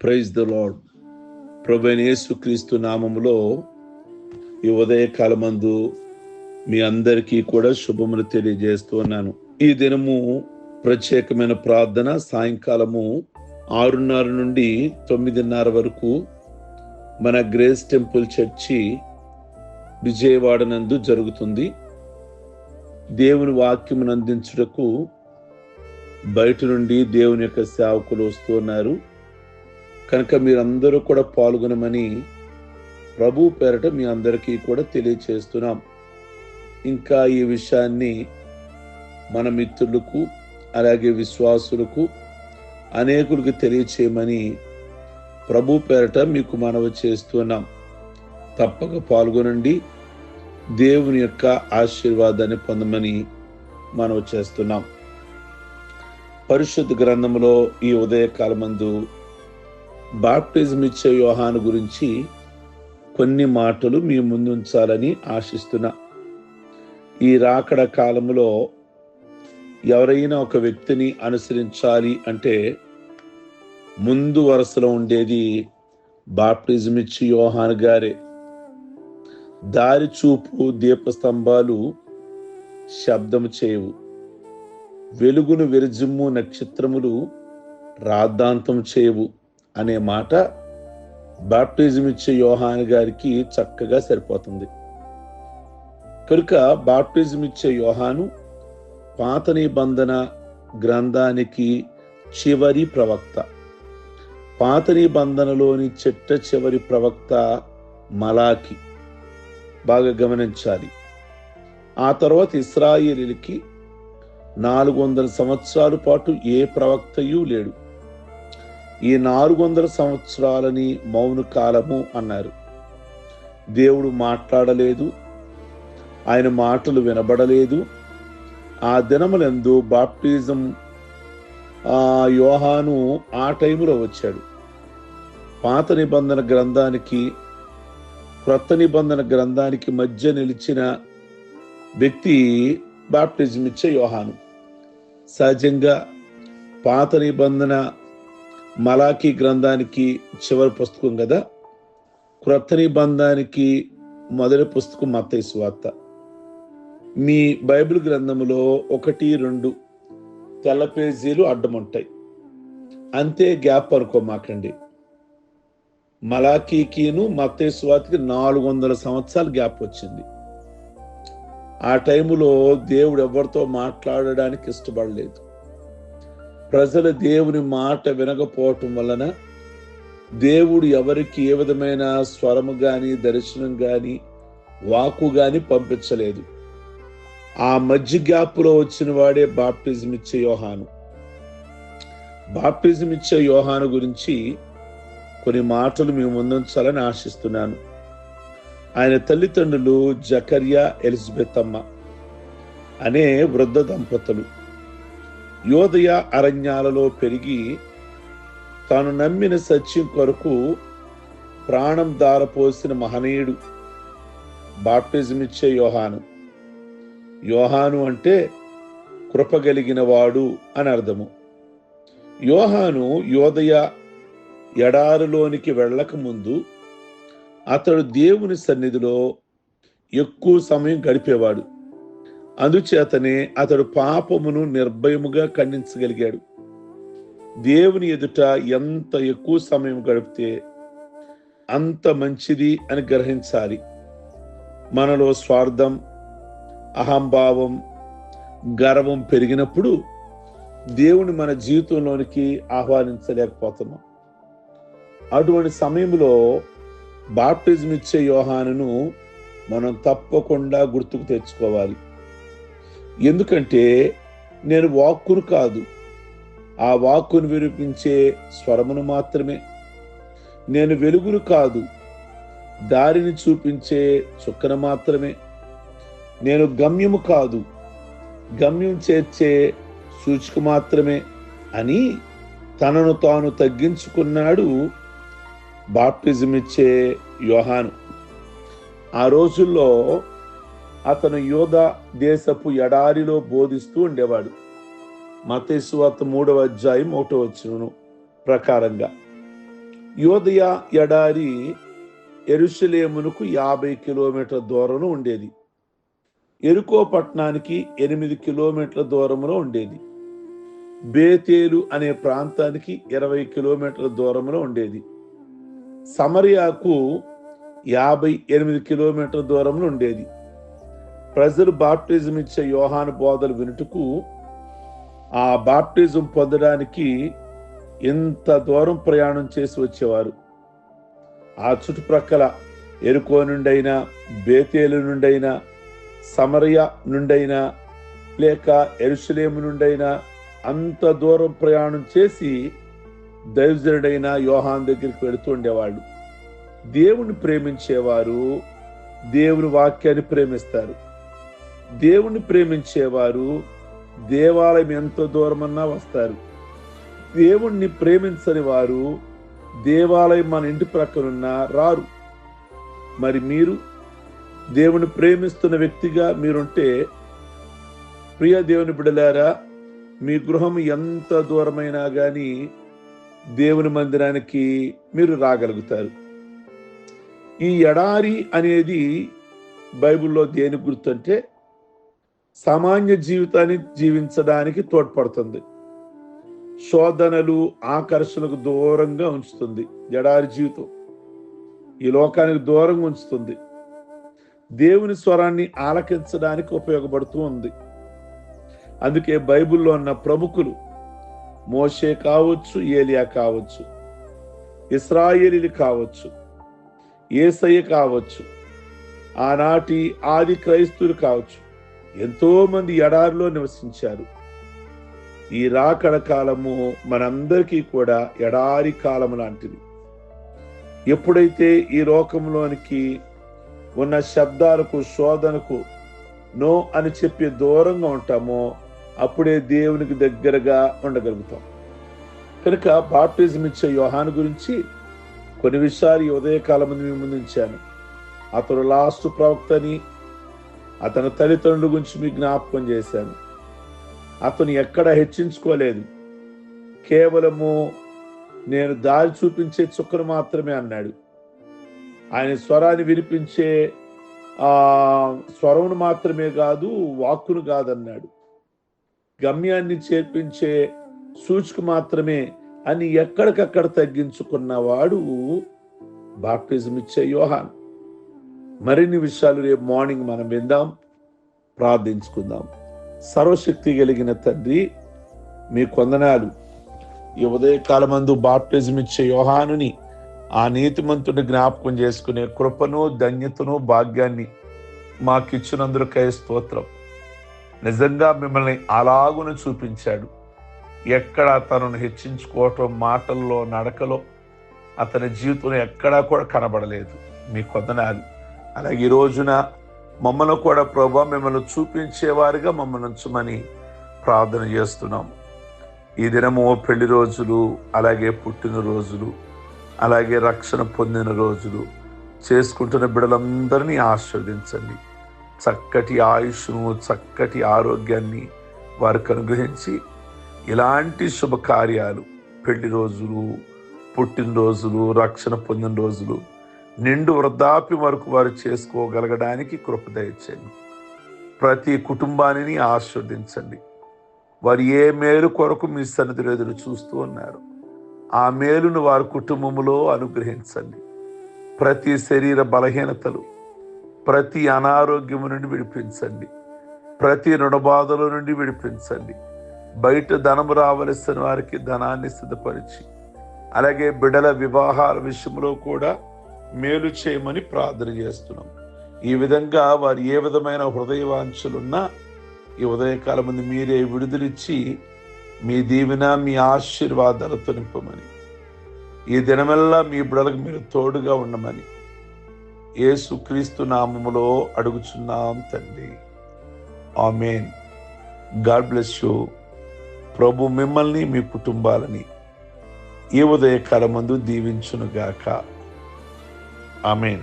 Praise the lord ప్రభు క్రీస్తు నామములో ఈ ఉదయకాలమందు మీ అందరికీ కూడా శుభములు తెలియజేస్తున్నాను ఈ దినము ప్రత్యేకమైన ప్రార్థన సాయంకాలము ఆరున్నర నుండి తొమ్మిదిన్నర వరకు మన గ్రేస్ టెంపుల్ చర్చి విజయవాడ నందు జరుగుతుంది. దేవుని వాక్యమును అందించుటకు బయట నుండి దేవుని యొక్క సేవకులు వస్తున్నారు కనుక మీరందరూ కూడా పాల్గొనమని ప్రభు పేరట మీ అందరికీ కూడా తెలియచేస్తున్నాం. ఇంకా ఈ విషయాన్ని మన మిత్రులకు అలాగే విశ్వాసులకు అనేకులకు తెలియచేయమని ప్రభు పేరట మీకు మనవి చేస్తున్నాం. తప్పక పాల్గొనండి. దేవుని యొక్క ఆశీర్వాదాన్ని పొందమని మనవి చేస్తున్నాం. పరిశుద్ధ గ్రంథంలో ఈ ఉదయకాలమందు బాప్టిజం ఇచ్చే యోహాను గురించి కొన్ని మాటలు మీ ముందుంచాలని ఆశిస్తున్నా. ఈ రాకడ కాలంలో ఎవరైనా ఒక వ్యక్తిని అనుసరించాలి అంటే ముందు వరుసలో ఉండేది బాప్టిజం ఇచ్చి యోహాను గారే. దారి చూపు దీపస్తంభాలు శబ్దము చేయవు. వెలుగును విరజిమ్ము నక్షత్రములు రాద్ధాంతం చేయవు. అనే మాట బాప్టిజం ఇచ్చే యోహాన్ గారికి చక్కగా సరిపోతుంది. కనుక బాప్టిజం ఇచ్చే యోహాను పాత నిబంధన గ్రంథానికి చివరి ప్రవక్త. పాత నిబంధనలోని చెట్ట చివరి ప్రవక్త మలాకి బాగా గమనించాలి. ఆ తర్వాత ఇస్రాయేలీలకి నాలుగు వందల సంవత్సరాల పాటు ఏ ప్రవక్తయు లేడు. ఈ నాలుగు వందల సంవత్సరాలని మౌన కాలము అన్నారు. దేవుడు మాట్లాడలేదు. ఆయన మాటలు వినబడలేదు. ఆ దినములందు బాప్టిజం ఆ యోహాను ఆ టైంలో వచ్చాడు. పాత నిబంధన గ్రంథానికి క్రొత్త నిబంధన గ్రంథానికి మధ్య నిలిచిన వ్యక్తి బాప్టిజం ఇచ్చే యోహాను. సహజంగా పాత నిబంధన మలాఖీ గ్రంథానికి చివరి పుస్తకం కదా? క్రొత్త నిబంధానికి మొదటి పుస్తకం మత్తయి వార్త మీ బైబిల్ గ్రంథములో ఒకటి రెండు తెల్ల పేజీలు అడ్డముంటాయి. అంతే గ్యాప్ అనుకోమాకండి. మలాఖీకిను మత్తయి స్వాతికి నాలుగు వందల సంవత్సరాలు గ్యాప్ వచ్చింది. ఆ టైములో దేవుడు ఎవరితో మాట్లాడడానికి ఇష్టపడలేదు. ప్రజలు దేవుని మాట వినకపోవటం వలన దేవుడు ఎవరికి ఏ విధమైన స్వరము కానీ దర్శనం కానీ వాకు కానీ పంపించలేదు. ఆ మధ్య గ్యాప్లో వచ్చిన వాడే బాప్టిజం ఇచ్చే యోహాను. బాప్టిజం ఇచ్చే యోహాను గురించి కొన్ని మాటలు మేము ముందుంచాలని ఆశిస్తున్నాను. ఆయన తల్లిదండ్రులు జకర్యా ఎలిజబెత్ అమ్మ అనే వృద్ధ దంపతులు. యోదయ అరణ్యాలలో పెరిగి తాను నమ్మిన సత్యం కొరకు ప్రాణం దారపోసిన మహనీయుడు బాప్టిజం ఇచ్చే యోహాను. యోహాను అంటే కృపగలిగినవాడు అని అర్థము. యోహాను యోదయ ఎడారిలోనికి వెళ్ళకముందు అతడు దేవుని సన్నిధిలో ఎక్కువ సమయం గడిపేవాడు. అందుచేతనే అతడు పాపమును నిర్భయముగా ఖండించగలిగాడు. దేవుని ఎదుట ఎంత ఎక్కువ సమయం గడిపితే అంత మంచిది అని గ్రహించాలి. మనలో స్వార్థం అహంభావం గర్వం పెరిగినప్పుడు దేవుని మన జీవితంలోనికి ఆహ్వానించలేకపోతున్నాం. అటువంటి సమయంలో బాప్టిజం ఇచ్చే యోహానును మనం తప్పకుండా గుర్తుకు తెచ్చుకోవాలి. ఎందుకంటే నేను వాక్కును కాదు. ఆ వాక్కును వినిపించే స్వరమును మాత్రమే. నేను వెలుగును కాదు. దారిని చూపించే చుక్కను మాత్రమే. నేను గమ్యము కాదు. గమ్యం చేర్చే సూచిక మాత్రమే అని తనను తాను తగ్గించుకున్నాడు బాప్టిజం ఇచ్చే యోహాను. ఆ రోజుల్లో అతను యోధ దేశపు ఎడారిలో బోధిస్తూ ఉండేవాడు. మతేశ్వాత మూడవ అధ్యాయం ఒకటో వచ్చిన ప్రకారంగా యోధయ ఎడారి ఎరుషలేమునకు యాభై కిలోమీటర్ల దూరంలో ఉండేది. ఎరుకో పట్టణానికి ఎనిమిది కిలోమీటర్ల దూరంలో ఉండేది. బేతేలు అనే ప్రాంతానికి ఇరవై కిలోమీటర్ల దూరంలో ఉండేది. సమరియాకు యాభై ఎనిమిది కిలోమీటర్ల దూరంలో ఉండేది. ప్రజలు బాప్టిజం ఇచ్చే యోహాను బోధలు వినుటకు ఆ బాప్టిజం పొందడానికి ఇంత దూరం ప్రయాణం చేసి వచ్చేవారు. ఆ చుట్టుప్రక్కల ఎరుకో నుండైనా బేతేలు నుండైనా సమరయ నుండైనా లేక ఎరుసలేము నుండైనా అంత దూరం ప్రయాణం చేసి దైవజనుడైన యోహాన్ దగ్గరికి వెళుతూ ఉండేవాళ్ళు. దేవుని ప్రేమించేవారు దేవుని వాక్యాన్ని ప్రేమిస్తారు. దేవుణ్ణి ప్రేమించేవారు దేవాలయం ఎంత దూరమన్నా వస్తారు. దేవుణ్ణి ప్రేమించని వారు దేవాలయం మన ఇంటి ప్రక్కనున్న రారు. మరి మీరు దేవుని ప్రేమిస్తున్న వ్యక్తిగా మీరుంటే ప్రియ దేవుని బిడలారా మీ గృహం ఎంత దూరమైనా కానీ దేవుని మందిరానికి మీరు రాగలుగుతారు. ఈ ఎడారి అనేది బైబిల్లో దేని గుర్తంటే సామాన్య జీవితాన్ని జీవించడానికి తోడ్పడుతుంది. శోధనలు ఆకర్షణకు దూరంగా ఉంచుతుంది. ఎడారి జీవితం. ఈ లోకానికి దూరంగా ఉంచుతుంది. దేవుని స్వరాన్ని ఆలకించడానికి ఉపయోగపడుతూ ఉంది. అందుకే బైబిల్లో ఉన్న ప్రముఖులు మోషే కావచ్చు ఏలియా కావచ్చు ఇస్రాయేలీలు కావచ్చు ఏసయ్య కావచ్చు ఆనాటి ఆది క్రైస్తువులు కావచ్చు ఎంతోమంది ఎడారిలో నివసించారు. ఈ రాకడ కాలము మనందరికీ కూడా ఎడారి కాలము లాంటిది. ఎప్పుడైతే ఈ లోకంలోనికి ఉన్న శబ్దాలకు శోధనకు నో అని చెప్పి దూరంగా ఉంటామో అప్పుడే దేవునికి దగ్గరగా ఉండగలుగుతాం. కనుక బాప్టిజం ఇచ్చే యోహాన్ గురించి కొన్ని విషయాలు ఈ ఉదయకాలం ముందు మీ ముందు అతడు లాస్ట్ ప్రవక్తని అతని తల్లిదండ్రుల గురించి మీకు జ్ఞాపకం చేశాను. అతను ఎక్కడ హెచ్చించుకోలేదు. కేవలము నేను దారి చూపించే చుక్కను మాత్రమే అన్నాడు. ఆయన స్వరాన్ని వినిపించే ఆ స్వరమును మాత్రమే కాదు వాక్కును కాదన్నాడు. గమ్యాన్ని చేర్పించే సూచిక మాత్రమే అని ఎక్కడికక్కడ తగ్గించుకున్నవాడు బాప్టిజం ఇచ్చే యోహాన్. మరిన్ని విషయాలు రేపు మార్నింగ్ మనం విందాం ప్రార్థించుకుందాం. సర్వశక్తి కలిగిన తండ్రి మీ కొందనాలు ఈ ఉదయకాలమందు బాప్టిజం ఇచ్చే యోహానుని ఆ నీతిమంతుని జ్ఞాపకం చేసుకునే కృపను ధన్యతను భాగ్యాన్ని మాకిచ్చినందుకై స్తోత్రం. నిజంగా మిమ్మల్ని అలాగును చూపించాడు. ఎక్కడ తనను హెచ్చించుకోవటం మాటల్లో నడకలో అతని జీవితంలో ఎక్కడా కూడా కనబడలేదు. మీ కొందనాలు. అలాగే ఈ రోజున మమ్మల్ని కూడా ప్రభా మిమ్మల్ని చూపించేవారుగా మమ్మల్ని ఉంచమని ప్రార్థన చేస్తున్నాం. ఈ దినము పెళ్ళి రోజులు అలాగే పుట్టినరోజులు అలాగే రక్షణ పొందిన రోజులు. చేసుకుంటున్న బిడ్డలందరినీ ఆస్వాదించండి చక్కటి ఆయుష్ను చక్కటి ఆరోగ్యాన్ని వారికి అనుగ్రహించి ఇలాంటి శుభకార్యాలు పెళ్ళి రోజులు పుట్టినరోజులు రక్షణ పొందిన రోజులు నిండు వృద్ధాప్యం వరకు వారు చేసుకోగలగడానికి కృప ప్రతి కుటుంబాన్ని ఆస్వాదించండి వారు ఏ మేలు కొరకు మీ సన్నిధిలో ఎదురు చూస్తూ ఉన్నారు. ఆ మేలును వారి కుటుంబములో అనుగ్రహించండి. ప్రతి శరీర బలహీనతలు ప్రతి అనారోగ్యము నుండి విడిపించండి. ప్రతి రుణబాధల నుండి విడిపించండి. బయట ధనము రావలసిన వారికి ధనాన్ని సిద్ధపరిచి అలాగే బిడల వివాహాల విషయంలో కూడా మేలు చేయమని ప్రార్థన చేస్తున్నాం. ఈ విధంగా వారు ఏ విధమైన హృదయవాంఛలున్నా ఈ ఉదయకాలం ముందు మీరే విడుదలిచ్చి మీ దీవెన మీ ఆశీర్వాదాలతో నింపమని ఈ దినమెల్లా మీ బిడలకు మీరు తోడుగా ఉండమని ఏసుక్రీస్తు నామములో అడుగుచున్నాం తండ్రి. ఆమెన్. God bless you. ప్రభు మిమ్మల్ని మీ కుటుంబాలని ఈ ఉదయకాలమందు దీవించునుగాక. ఆమెన్